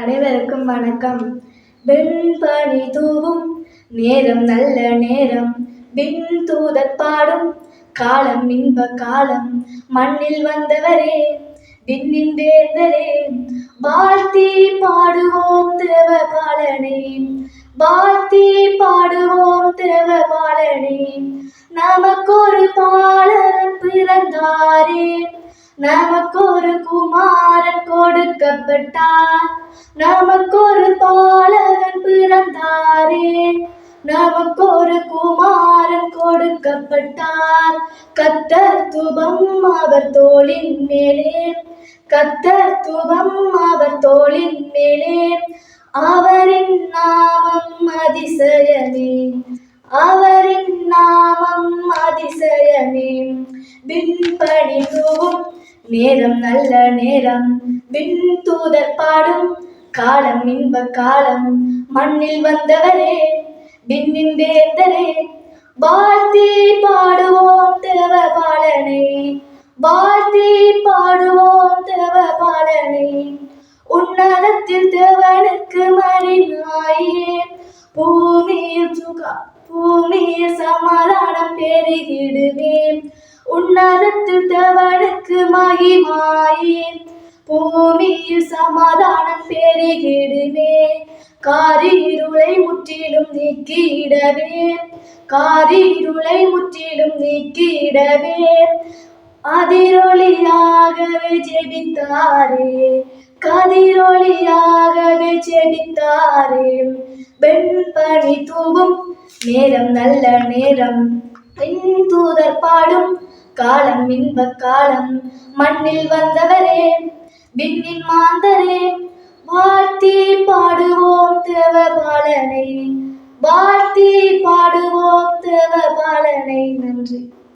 அனைவருக்கும் வணக்கம். வெண்பனி தூவும் நேரம் நல்ல நேரம். விண் தூதர் பாடும் காலம் இன்ப காலம். மண்ணில் வந்தவரே விண்ணின் வேந்தரே வாழ்த்தி பாடுவோம் தேவ பாலனே வாழ்த்தி பாடுவோம் தேவ பாலனே நமக்கொரு பாலன் பிறந்தாரே. நமக்கொரு குமாரன் கொடுக்கப்பட்டார் ஒரு பாலகன் பிறந்தாரே. நமக்கு ஒரு குமாரன் கொடுக்கப்பட்டார் கத்தர் துபம் அவர் தோளின் மேலே. கத்தர் துபம் அவர் தோளின் மேலே. அவரின் நாமம் அதிசயமே. அவரின் நாமம் அதிசயமே. விண்பணி தூவும் நேரம் நல்ல நேரம். விண் தூதர் பாடும் காலம் இன்ப காலம். மண்ணில் வந்தவரே விண்ணின் வேந்தரே வாழ்த்தி பாடுவோம் தேவ பாலனை வாழ்த்தி பாடுவோம் தேவ பாலனை உன்னதத்தில் தேவனுக்கு மறிநாயே பூமியில் சுகா பூமியில் சமாதானம் பெருகிடுவேன். உன்னதத்தில் தேவனுக்கு மகிமாயே பூமியில் சமாதானம் பெருகிடுவே காரிருளை முற்றிலும் நீக்கிடவே. காரிருளை முற்றிலும் நீக்கிடவே. அதிரொளியாகவே ஜெபித்தாரே. கதிரொளியாகவே ஜெபித்தாரே. வெண்பனி தூவும். நேரம் நல்ல நேரம். பெண் தூதர் பாடும். காலம் இன்பக் காலம் மண்ணில் வந்தவரே விண்ணின் மாந்தரே. வாழ்த்தி பாடுவோம் தேவபாலனை வாழ்த்தி பாடுவோம் தேவபாலனை. நன்றி.